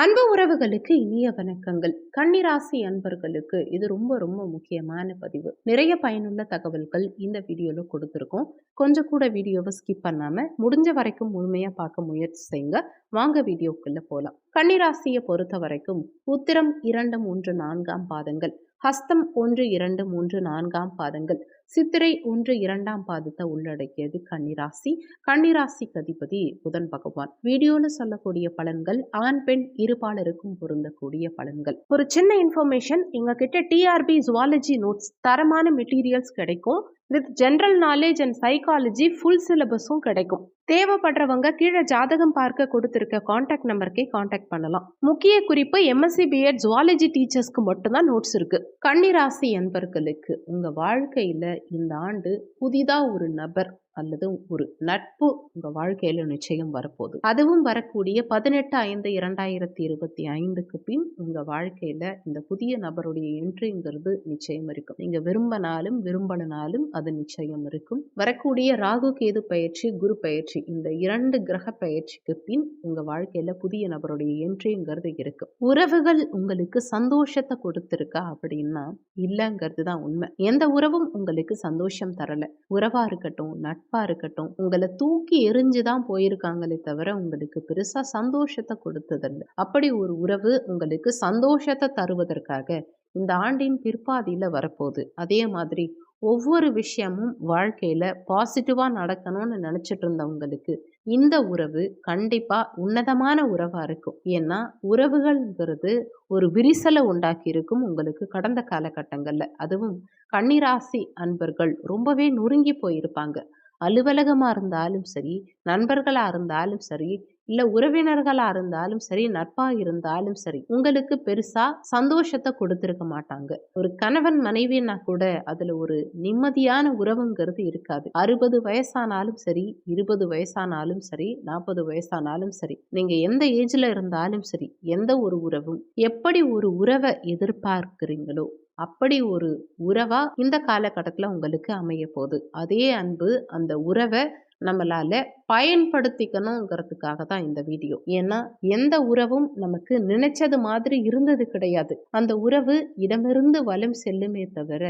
அன்பு உறவுகளுக்கு இனிய வணக்கங்கள். கன்னிராசி அன்பர்களுக்கு இது ரொம்ப ரொம்ப முக்கியமான பதிவு. நிறைய பயனுள்ள தகவல்கள் இந்த வீடியோவில் கொடுத்துருக்கோம். கொஞ்சம் கூட வீடியோவை ஸ்கிப் பண்ணாமல் முடிஞ்ச வரைக்கும் முழுமையாக பார்க்க முயற்சி செய்யுங்க வாங்க வீடியோக்குள்ளே போகலாம் கன்னிராசியை பொறுத்த வரைக்கும் உத்திரம் இரண்டு மூன்று நான்காம் பாதங்கள். ஹஸ்தம் ஒன்று இரண்டு மூன்று நான்காம் பாதங்கள். சித்திரை ஒன்று இரண்டாம் பாதத்தை உள்ளடக்கியது கன்னிராசி. கன்னிராசி கதிபதி புதன் பகவான். வீடியோல சொல்லக்கூடிய பலன்கள் ஆண் பெண் இருபாலருக்கும் பொருந்தக்கூடிய பலன்கள். ஒரு சின்ன இன்ஃபர்மேஷன் எங்க கிட்ட டிஆர்பி ஜுவாலஜி நோட்ஸ் தரமான மெட்டீரியல்ஸ் கிடைக்கும். With general knowledge and psychology full சிலபஸும் கிடைக்கும். தேவைப்படுறவங்க கீழே ஜாதகம் பார்க்க கொடுத்துருக்க காண்டாக்ட் நம்பருக்கே காண்டாக்ட் பண்ணலாம். முக்கிய குறிப்பு எம்எஸ்சி பிஎட் ஜுவாலஜி டீச்சர்ஸ்க்கு மட்டும்தான் நோட்ஸ் இருக்கு. கன்னிராசி என்பர்களுக்கு உங்கள் வாழ்க்கையில் இந்த ஆண்டு புதிதாக ஒரு நபர். அல்லது ஒரு நட்பு உங்க வாழ்க்கையில நிச்சயம் வரப்போகுது. அதுவும் வரக்கூடிய பதினெட்டு ஐந்து இரண்டாயிரத்தி இருபத்தி ஐந்துக்கு பின் உங்க வாழ்க்கையில இந்த புதிய நபருடைய என்ட்ரிங்கிறது நிச்சயம் இருக்கும். நீங்க விரும்பினாலும் விரும்பலனாலும் அது நிச்சயம் இருக்கும். வரக்கூடிய ராகு கேது பயிற்சி குரு பயிற்சி இந்த இரண்டு கிரக பயிற்சிக்கு பின் உங்க வாழ்க்கையில புதிய நபருடைய என்ட்ரிங்கிறது இருக்கும். உறவுகள் உங்களுக்கு சந்தோஷத்தை கொடுத்துருக்கா அப்படின்னா இல்லைங்கிறது தான் உண்மை. எந்த உறவும் உங்களுக்கு சந்தோஷம் தரல. உறவா இருக்கட்டும் நட்பு இருக்கட்டும். உங்களை தூக்கி எரிஞ்சு தான் போயிருக்காங்களே தவிர உங்களுக்கு பெருசாக சந்தோஷத்தை கொடுத்ததில்லை. அப்படி ஒரு உறவு உங்களுக்கு சந்தோஷத்தை தருவதற்காக இந்த ஆண்டின் பிற்பாதியில் வரப்போகுது. அதே மாதிரி ஒவ்வொரு விஷயமும் வாழ்க்கையில் பாசிட்டிவாக நடக்கணும்னு நினச்சிட்டு இருந்தவங்களுக்கு இந்த உறவு கண்டிப்பாக உன்னதமான உறவாக இருக்கும். ஏன்னா உறவுகள்ங்கிறது ஒரு விரிசலை உண்டாக்கி இருக்கும் உங்களுக்கு கடந்த காலகட்டங்களில். அதுவும் கன்னிராசி அன்பர்கள் ரொம்பவே நொறுங்கி போயிருப்பாங்க. அலுவலகமாக இருந்தாலும் சரி நண்பர்களாக இருந்தாலும் சரி இல்லை உறவினர்களாக இருந்தாலும் சரி நட்பாக இருந்தாலும் சரி உங்களுக்கு பெருசாக சந்தோஷத்தை கொடுத்துருக்க மாட்டாங்க. ஒரு கணவன் மனைவினா கூட அதில் ஒரு நிம்மதியான உறவுங்கிறது இருக்காது. அறுபது வயசானாலும் சரி இருபது வயசானாலும் சரி நாற்பது வயசானாலும் சரி நீங்கள் எந்த ஏஜில் இருந்தாலும் சரி எந்த ஒரு உறவும் எப்படி ஒரு உறவை எதிர்பார்க்குறீங்களோ அப்படி ஒரு உறவா இந்த காலகட்டத்தில் உங்களுக்கு அமைய போகுது. அதே அன்பு அந்த உறவை நம்மளால பயன்படுத்திக்கணுங்கிறதுக்காக தான் இந்த வீடியோ. ஏன்னா எந்த உறவும் நமக்கு நினைச்சது மாதிரி இருந்தது கிடையாது. அந்த உறவு இடமிருந்து வலம் செல்லுமே தவிர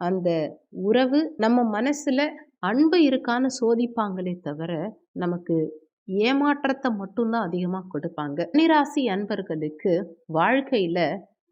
அந்த உறவு நம்ம மனசுல அன்பு இருக்கான்னு சோதிப்பாங்களே தவிர நமக்கு ஏமாற்றத்தை மட்டும்தான் அதிகமாக கொடுப்பாங்க. நிராசி அன்பர்களுக்கு வாழ்க்கையில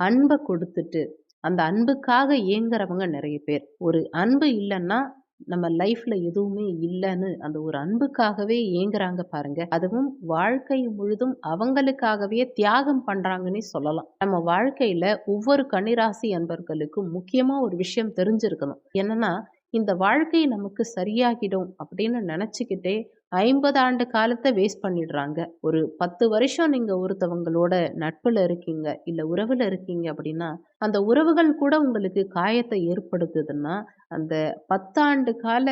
அன்பை கொடுத்துட்டு அந்த அன்புக்காக ஏங்குறவங்க நிறைய பேர். ஒரு அன்பு இல்லைன்னா நம்ம லைஃப்ல எதுவுமே இல்லைன்னு அந்த ஒரு அன்புக்காகவே ஏங்குறாங்க பாருங்க. அதுவும் வாழ்க்கை முழுதும் அவங்களுக்காகவே தியாகம் பண்றாங்கன்னு சொல்லலாம். நம்ம வாழ்க்கையில ஒவ்வொரு கன்னிராசி அன்பர்களுக்கும் முக்கியமா ஒரு விஷயம் தெரிஞ்சிருக்கணும். என்னன்னா இந்த வாழ்க்கை நமக்கு சரியாகிடும் அப்படின்னு நினச்சிக்கிட்டே ஐம்பது ஆண்டு காலத்தை வேஸ்ட் பண்ணிடுறாங்க. ஒரு பத்து வருஷம் நீங்கள் ஒருத்தவங்களோட நட்பில் இருக்கீங்க இல்லை உறவில் இருக்கீங்க அப்படின்னா அந்த உறவுகள் கூட உங்களுக்கு காயத்தை ஏற்படுத்துதுன்னா அந்த பத்தாண்டு கால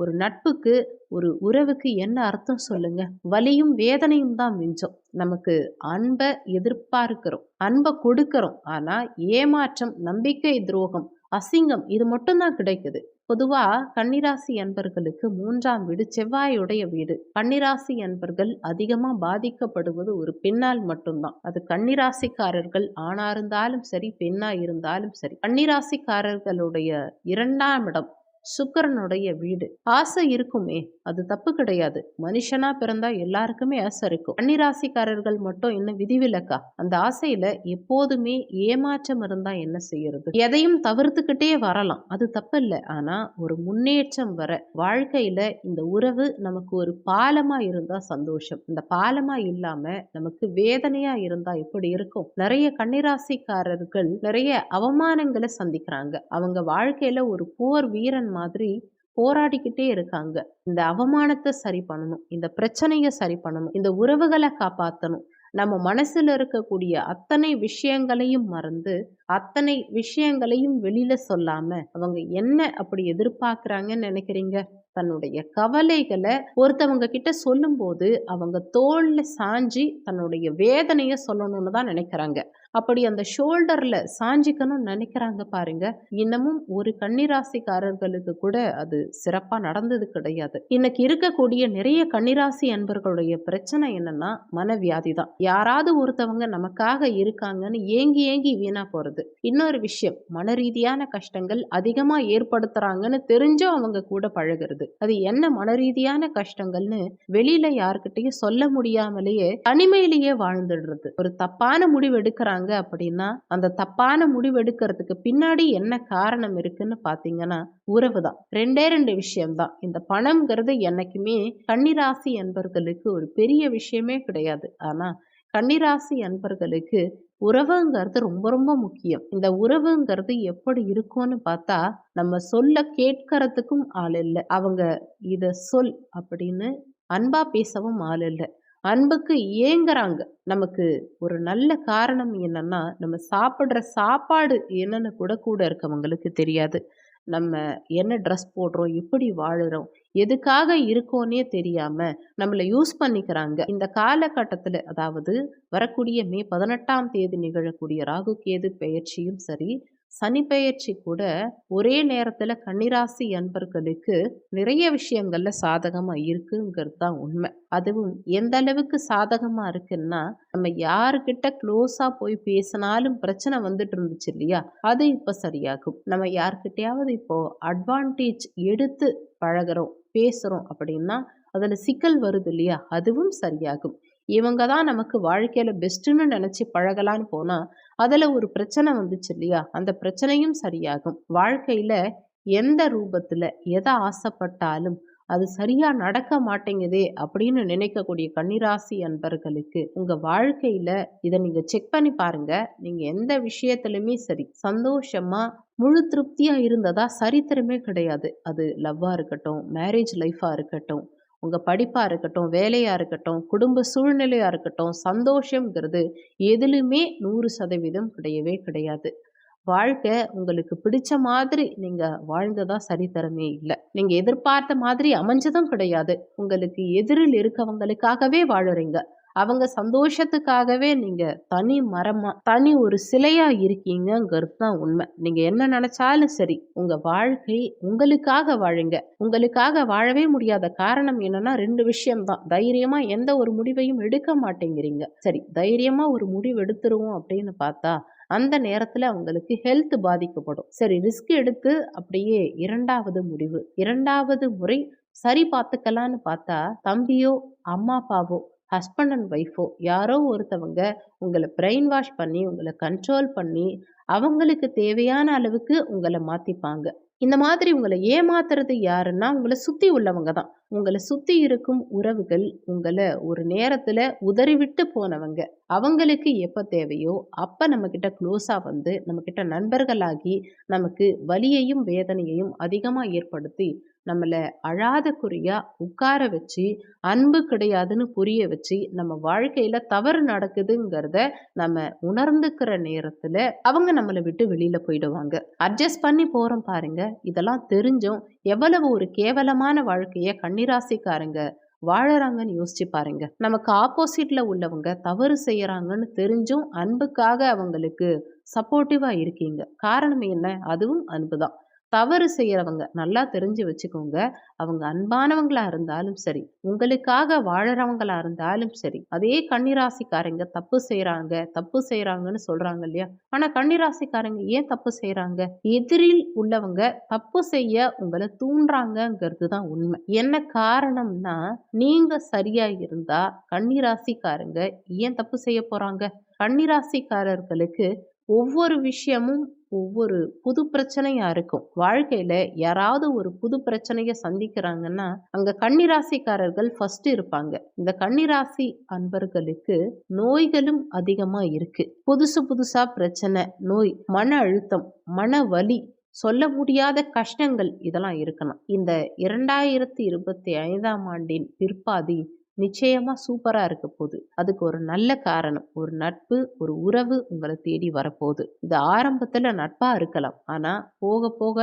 ஒரு நட்புக்கு ஒரு உறவுக்கு என்ன அர்த்தம் சொல்லுங்க? வலியும் வேதனையும் தான் மிஞ்சம். நமக்கு அன்பை எதிர்பார்க்கிறோம் அன்பை கொடுக்கிறோம். ஆனால் ஏமாற்றம் நம்பிக்கை துரோகம் அசிங்கம் இது மட்டும்தான் கிடைக்குது. பொதுவாக கன்னிராசி அன்பர்களுக்கு மூன்றாம் வீடு செவ்வாயுடைய வீடு. கன்னிராசி அன்பர்கள் அதிகமாக பாதிக்கப்படுவது ஒரு பெண்ணால் மட்டும்தான். அது கன்னிராசிக்காரர்கள் ஆணா இருந்தாலும் சரி பெண்ணா இருந்தாலும் சரி. கன்னிராசிக்காரர்களுடைய இரண்டாம் இடம் சுக்கரனுடைய வீடு. ஆசை இருக்குமே அது தப்பு கிடையாது. மனுஷனா பிறந்தா எல்லாருக்குமே ஆசை இருக்கும். கன்னிராசிக்காரர்கள் மட்டும் இன்னும் விதிவிலக்கா? அந்த ஆசையில எப்போதுமே ஏமாற்றம் இருந்தா என்ன செய்யறது? எதையும் தவிர்த்துக்கிட்டே வரலாம். அது தப்பு இல்லை ஆனா ஒரு முன்னேற்றம் வர வாழ்க்கையில இந்த உறவு நமக்கு ஒரு பாலமா இருந்தா சந்தோஷம். இந்த பாலமா இல்லாம நமக்கு வேதனையா இருந்தா எப்படி இருக்கும்? நிறைய கன்னிராசிக்காரர்கள் நிறைய அவமானங்களை சந்திக்கிறாங்க. அவங்க வாழ்க்கையில ஒரு போர் வீரன் மாதிரி போராடிக்கிட்டே இருக்காங்க. இந்த அவமானத்தை சரி பண்ணணும் இந்த பிரச்சனையை சரி பண்ணணும் இந்த உறவுகளை காப்பாற்றணும் நம்ம மனசுல இருக்கக்கூடிய அத்தனை விஷயங்களையும் மறந்து அத்தனை விஷயங்களையும் வெளியில சொல்லாம அவங்க என்ன அப்படி எதிர்பார்க்குறாங்கன்னு நினைக்கிறீங்க? தன்னுடைய கவலைகளை ஒருத்தவங்க கிட்ட சொல்லும்போது அவங்க தோல்ல சாஞ்சி தன்னுடைய வேதனையை சொல்லணும்னு தான் நினைக்கிறாங்க. அப்படி அந்த ஷோல்டரில் சாஞ்சிக்கணும்னு நினைக்கிறாங்க பாருங்க. இன்னமும் ஒரு கன்னிராசிக்காரர்களுக்கு கூட அது சிறப்பாக நடந்தது கிடையாது. இன்னைக்கு இருக்கக்கூடிய நிறைய கன்னிராசி அன்பர்களுடைய பிரச்சனை என்னன்னா மனவியாதி தான் யாராவது ஒருத்தவங்க நமக்காக இருக்காங்கன்னு ஏங்கி ஏங்கி வீணா போறது. இன்னொரு விஷயம் மன ரீதியான கஷ்டங்கள் அதிகமாக ஏற்படுத்துறாங்கன்னு தெரிஞ்சும் அவங்க கூட பழகுறது. அது என்ன மன ரீதியான கஷ்டங்கள்னு வெளியில யாருக்கிட்டையும் சொல்ல முடியாமலேயே தனிமையிலேயே வாழ்ந்துடுறது. ஒரு தப்பான முடிவு எடுக்கிறாங்க அப்படின்னா அந்த தப்பான முடிவு எடுக்கிறதுக்கு பின்னாடி என்ன காரணம் இருக்குன்னு பார்த்தீங்கன்னா உறவு தான். ரெண்டே ரெண்டு விஷயம்தான் இந்த பணம்ங்கிறது என்னைக்குமே கன்னிராசி என்பர்களுக்கு ஒரு பெரிய விஷயமே கிடையாது. ஆனா கன்னிராசி அன்பர்களுக்கு உறவுங்கிறது ரொம்ப ரொம்ப முக்கியம். இந்த உறவுங்கிறது எப்படி இருக்கும்னு பார்த்தா நம்ம சொல்ல கேட்கறதுக்கும் ஆள் இல்லை. அவங்க இதை சொல் அப்படின்னு அன்பா பேசவும் ஆள் இல்லை. அன்புக்கு ஏங்குறாங்க. நமக்கு ஒரு நல்ல காரணம் என்னன்னா நம்ம சாப்பிட்ற சாப்பாடு என்னன்னு கூட கூட இருக்கவங்களுக்கு தெரியாது. நம்ம என்ன ட்ரெஸ் போடுறோம் எப்படி வாழுறோம் எதுக்காக இருக்கோன்னே தெரியாம நம்மளை யூஸ் பண்ணிக்கிறாங்க. இந்த காலகட்டத்தில் அதாவது வரக்கூடிய மே பதினெட்டாம் தேதி நிகழக்கூடிய ராகு கேது பயிற்சியும் சரி சனிப்பெயர்ச்சி கூட ஒரே நேரத்தில் கன்னிராசி அன்பர்களுக்கு நிறைய விஷயங்களில் சாதகமாக இருக்குங்கிறது தான் உண்மை. அதுவும் எந்த அளவுக்கு சாதகமாக இருக்குன்னா நம்ம யாருக்கிட்ட க்ளோஸாக போய் பேசினாலும் பிரச்சனை வந்துட்டு இருந்துச்சு இல்லையா? அது இப்போ சரியாகும். நம்ம யார்கிட்டயாவது இப்போ அட்வான்டேஜ் எடுத்து பழகுறோம் பேசுகிறோம் அப்படின்னா அதில் சிக்கல் வருது இல்லையா? அதுவும் சரியாகும். இவங்க தான் நமக்கு வாழ்க்கையில் பெஸ்ட்டுன்னு நினச்சி பழகலான்னு போனால் அதில் ஒரு பிரச்சனை வந்துச்சு இல்லையா? அந்த பிரச்சனையும் சரியாகும். வாழ்க்கையில் எந்த ரூபத்தில் எதை ஆசைப்பட்டாலும் அது சரியாக நடக்க மாட்டேங்குதே அப்படின்னு நினைக்கக்கூடிய கன்னிராசி அன்பர்களுக்கு உங்கள் வாழ்க்கையில் இதை நீங்கள் செக் பண்ணி பாருங்க. நீங்கள் எந்த விஷயத்துலையுமே சரி சந்தோஷமாக முழு திருப்தியாக இருந்ததா சரித்திரமே கிடையாது. அது லவ்வாக இருக்கட்டும் மேரேஜ் லைஃபாக இருக்கட்டும் உங்கள் படிப்பாக இருக்கட்டும் வேலையாக இருக்கட்டும் குடும்ப சூழ்நிலையாக இருக்கட்டும் சந்தோஷங்கிறது எதுலையுமே நூறு சதவீதம் கிடையவே கிடையாது. வாழ்க்கை உங்களுக்கு பிடிச்ச மாதிரி நீங்கள் வாழ்ந்ததா சரித்தரமே இல்லை. நீங்கள் எதிர்பார்த்த மாதிரி அமைஞ்சதும் கிடையாது. உங்களுக்கு எதிரில் இருக்கவங்களுக்காகவே வாழறீங்க. அவங்க சந்தோஷத்துக்காகவே நீங்கள் தனி மரமாக தனி ஒரு சிலையாக இருக்கீங்கிறது தான் உண்மை. நீங்கள் என்ன நினச்சாலும் சரி உங்கள் வாழ்க்கை உங்களுக்காக வாழுங்க. உங்களுக்காக வாழவே முடியாத காரணம் என்னன்னா ரெண்டு விஷயம் தான். எந்த ஒரு முடிவையும் எடுக்க மாட்டேங்கிறீங்க. சரி தைரியமாக ஒரு முடிவு எடுத்துருவோம் அப்படின்னு பார்த்தா அந்த நேரத்தில் அவங்களுக்கு ஹெல்த் பாதிக்கப்படும். சரி ரிஸ்க் எடுத்து அப்படியே இரண்டாவது முடிவு இரண்டாவது முறை சரி பார்த்துக்கலான்னு பார்த்தா தம்பியோ அம்மா அப்பாவோ ஹஸ்பண்ட் அண்ட் ஒய்ஃபோ யாரோ ஒருத்தவங்க உங்களை பிரெயின் வாஷ் பண்ணி உங்களை கண்ட்ரோல் பண்ணி அவங்களுக்கு தேவையான அளவுக்கு உங்களை மாற்றிப்பாங்க இந்த மாதிரி உங்களை ஏமாத்துறது யாருன்னா உங்களை சுற்றி உள்ளவங்க தான். உங்களை சுற்றி இருக்கும் உறவுகள் உங்களை ஒரு நேரத்தில் உதறிவிட்டு போனவங்க. அவங்களுக்கு எப்போ தேவையோ அப்போ நம்மக்கிட்ட க்ளோஸாக வந்து நம்மக்கிட்ட நண்பர்களாகி நமக்கு வலியையும் வேதனையையும் அதிகமாக ஏற்படுத்தி நம்மளை அழாத குறியா உட்கார வச்சு அன்பு கிடையாதுன்னு புரிய வச்சு நம்ம வாழ்க்கையில தவறு நடக்குதுங்கிறத நம்ம உணர்ந்துக்கிற நேரத்துல அவங்க நம்மளை விட்டு வெளியில போயிடுவாங்க. அட்ஜஸ்ட் பண்ணி போறோம் பாருங்க. இதெல்லாம் தெரிஞ்சும் எவ்வளவு ஒரு கேவலமான வாழ்க்கைய கன்னிராசிக்காரங்க வாழறாங்கன்னு யோசிச்சு பாருங்க. நமக்கு ஆப்போசிட்ல உள்ளவங்க தவறு செய்யறாங்கன்னு தெரிஞ்சும் அன்புக்காக அவங்களுக்கு சப்போர்ட்டிவா இருக்கீங்க. காரணம் என்ன? அதுவும் அன்பு தான் தவறு செய்கிறவங்க நல்லா தெரிஞ்சு வச்சுக்கோங்க. அவங்க அன்பானவங்களா இருந்தாலும் சரி உங்களுக்காக வாழறவங்களா இருந்தாலும் சரி அதே கன்னிராசிக்காரங்க தப்பு செய்யறாங்க தப்பு செய்யறாங்கன்னு சொல்றாங்க இல்லையா? ஆனா கன்னிராசிக்காரங்க ஏன் தப்பு செய்யறாங்க எதிரில் உள்ளவங்க தப்பு செய்ய உங்களை தூண்டுறாங்கிறது தான் உண்மை. என்ன காரணம்னா நீங்க சரியா இருந்தா கன்னிராசிக்காரங்க ஏன் தப்பு செய்ய போறாங்க? கன்னிராசிக்காரர்களுக்கு ஒவ்வொரு விஷயமும் ஒவ்வொரு புது பிரச்சனையா இருக்கும். வாழ்க்கையில யாராவது ஒரு புது பிரச்சனையை சந்திக்கிறாங்கன்னா அங்க கன்னிராசிக்காரர்கள் ஃபர்ஸ்ட் இருப்பாங்க. இந்த கன்னிராசி அன்பர்களுக்கு நோய்களும் அதிகமா இருக்கு. புதுசு புதுசா பிரச்சனை நோய் மன அழுத்தம் மன வலி சொல்ல முடியாத கஷ்டங்கள் இதெல்லாம் இருக்கணும். இந்த இரண்டாயிரத்தி இருபத்தி ஐந்தாம் ஆண்டின் பிற்பாதி நிச்சயமாக சூப்பராக இருக்க போகுது. அதுக்கு ஒரு நல்ல காரணம் ஒரு நட்பு ஒரு உறவு உங்களை தேடி வரப்போகுது. இது ஆரம்பத்தில் நட்பாக இருக்கலாம். ஆனால் போக போக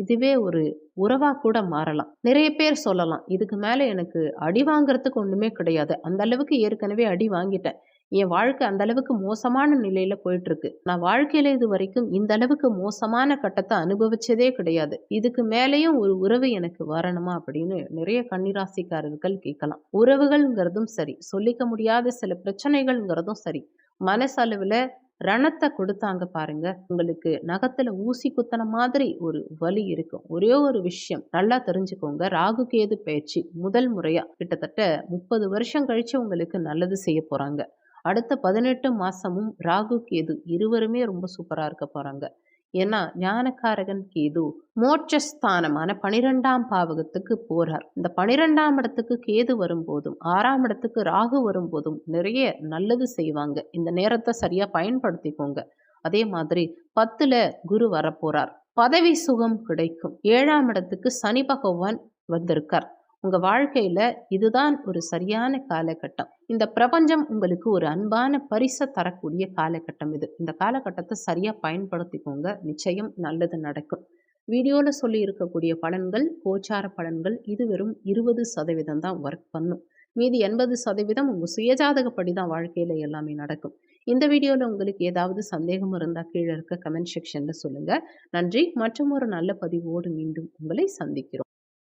இதுவே ஒரு உறவாக கூட மாறலாம். நிறைய பேர் சொல்லலாம் இதுக்கு மேலே எனக்கு அடி வாங்குறதுக்கு ஒன்றுமே கிடையாது. அந்த அளவுக்கு ஏற்கனவே அடி வாங்கிட்டேன். என் வாழ்க்கை அந்த அளவுக்கு மோசமான நிலையில போயிட்டு இருக்கு நான் வாழ்க்கையில இது வரைக்கும் இந்த அளவுக்கு மோசமான கட்டத்தை அனுபவிச்சதே கிடையாது. இதுக்கு மேலேயும் ஒரு உறவு எனக்கு வரணுமா அப்படின்னு நிறைய கன்னிராசிக்காரர்கள் கேட்கலாம். உறவுகள்ங்கிறதும் சரி சொல்லிக்க முடியாத சில பிரச்சனைகள்ங்கிறதும் சரி மனசளவுல ரணத்தை கொடுத்தாங்க பாருங்க. உங்களுக்கு நகத்துல ஊசி குத்தன மாதிரி ஒரு வலி இருக்கும் ஒரே ஒரு விஷயம் நல்லா தெரிஞ்சுக்கோங்க. ராகு கேது பயிற்சி முதல் முறையா கிட்டத்தட்ட முப்பது வருஷம் கழிச்சு உங்களுக்கு நல்லது செய்ய போறாங்க. அடுத்த பதினெட்டு மாசமும் ராகு கேது இருவருமே ரொம்ப சூப்பராக இருக்க போறாங்க. ஏன்னா ஞானக்காரகன் கேது மோட்சஸ்தானமான பனிரெண்டாம் பாவகத்துக்கு போறார். இந்த பனிரெண்டாம் இடத்துக்கு கேது வரும்போதும் ஆறாம் இடத்துக்கு ராகு வரும்போதும் நிறைய நல்லது செய்வாங்க. இந்த நேரத்தை சரியா பயன்படுத்திக்கோங்க. அதே மாதிரி பத்துல குரு வரப்போறார். பதவி சுகம் கிடைக்கும். ஏழாம் இடத்துக்கு சனி பகவான் வந்திருக்கார். உங்கள் வாழ்க்கையில் இதுதான் ஒரு சரியான காலகட்டம். இந்த பிரபஞ்சம் உங்களுக்கு ஒரு அன்பான பரிசை தரக்கூடிய காலகட்டம் இது. இந்த காலகட்டத்தை சரியாக பயன்படுத்திக்கோங்க. நிச்சயம் நல்லது நடக்கும். வீடியோவில் சொல்லி இருக்கக்கூடிய பலன்கள் கோச்சார பலன்கள் இது வெறும் இருபது சதவீதம் தான் ஒர்க் பண்ணும். மீதி எண்பது சதவீதம் உங்கள் சுயஜாதகப்படி தான் வாழ்க்கையில் எல்லாமே நடக்கும். இந்த வீடியோவில் உங்களுக்கு ஏதாவது சந்தேகம் இருந்தால் கீழே இருக்க கமெண்ட் செக்ஷனில் சொல்லுங்கள் நன்றி. மற்றும் ஒரு நல்ல பதிவோடு மீண்டும் உங்களை சந்திக்கிறோம்.